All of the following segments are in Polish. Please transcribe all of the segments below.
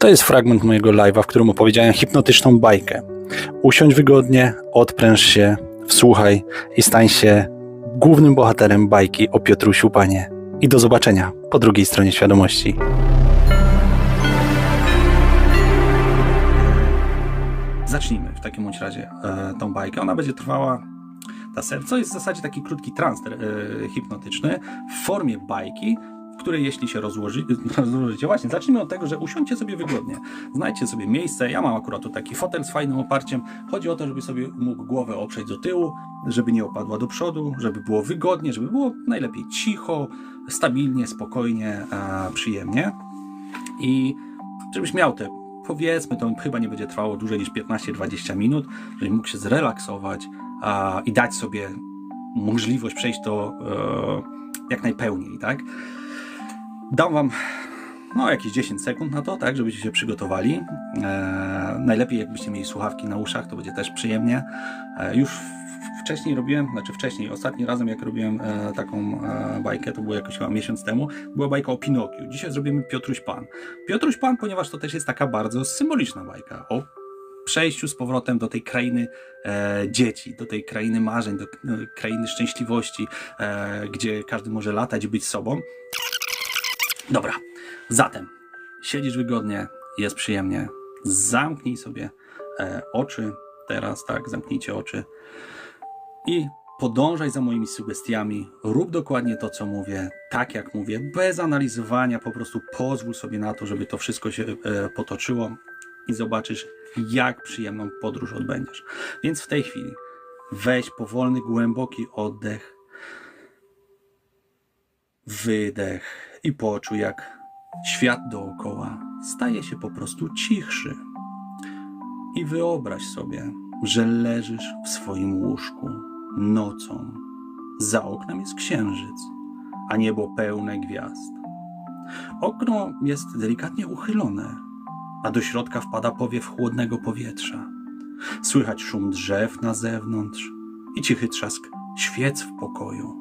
To jest fragment mojego live'a, w którym opowiedziałem hipnotyczną bajkę. Usiądź wygodnie, odpręż się, wsłuchaj i stań się głównym bohaterem bajki o Piotrusiu Panie. I do zobaczenia po drugiej stronie świadomości. Zacznijmy w takim bądź razie e, tą bajkę. Ona będzie trwała ta ser, co jest w zasadzie taki krótki trans e, hipnotyczny w formie bajki, w której jeśli się rozłoży, rozłożycie, właśnie zacznijmy od tego, że usiądźcie sobie wygodnie, znajdźcie sobie miejsce, ja mam akurat tu taki fotel z fajnym oparciem, chodzi o to, żeby sobie mógł głowę oprzeć do tyłu, żeby nie opadła do przodu, żeby było wygodnie, żeby było najlepiej cicho, stabilnie, spokojnie, przyjemnie. I żebyś miał te powiedzmy, to chyba nie będzie trwało dłużej niż 15-20 minut, żebyś mógł się zrelaksować a, i dać sobie możliwość przejść to e, jak najpełniej, tak? Dam wam no, jakieś 10 sekund na to, tak, żebyście się przygotowali. E, najlepiej jakbyście mieli słuchawki na uszach, to będzie też przyjemnie. E, już wcześniej robiłem, znaczy wcześniej, ostatni razem jak robiłem e, taką e, bajkę, to było jakoś chyba miesiąc temu, była bajka o Pinokiu. Dzisiaj zrobimy Piotruś Pan. Piotruś Pan, ponieważ to też jest taka bardzo symboliczna bajka o przejściu z powrotem do tej krainy e, dzieci, do tej krainy marzeń, do e, krainy szczęśliwości, e, gdzie każdy może latać być sobą. Dobra, zatem siedzisz wygodnie, jest przyjemnie. Zamknij sobie e, oczy teraz, tak, zamknijcie oczy i podążaj za moimi sugestiami. Rób dokładnie to, co mówię, tak jak mówię, bez analizowania, po prostu pozwól sobie na to, żeby to wszystko się e, potoczyło i zobaczysz, jak przyjemną podróż odbędziesz. Więc w tej chwili weź powolny, głęboki oddech, wydech i poczuj, jak świat dookoła staje się po prostu cichszy. I wyobraź sobie, że leżysz w swoim łóżku nocą. Za oknem jest księżyc, a niebo pełne gwiazd. Okno jest delikatnie uchylone, a do środka wpada powiew chłodnego powietrza. Słychać szum drzew na zewnątrz i cichy trzask świec w pokoju.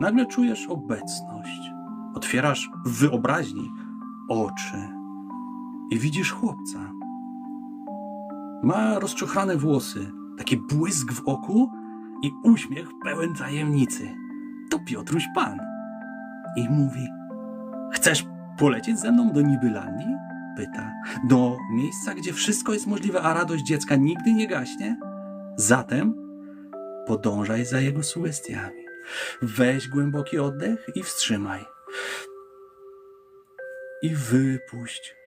Nagle czujesz obecność. Otwierasz w wyobraźni oczy i widzisz chłopca. Ma rozczochrane włosy, taki błysk w oku i uśmiech pełen tajemnicy. To Piotruś Pan. I mówi: Chcesz polecieć ze mną do Nibylandii? Pyta. Do miejsca, gdzie wszystko jest możliwe, a radość dziecka nigdy nie gaśnie? Zatem podążaj za jego sugestiami. Weź głęboki oddech i wstrzymaj. I wypuść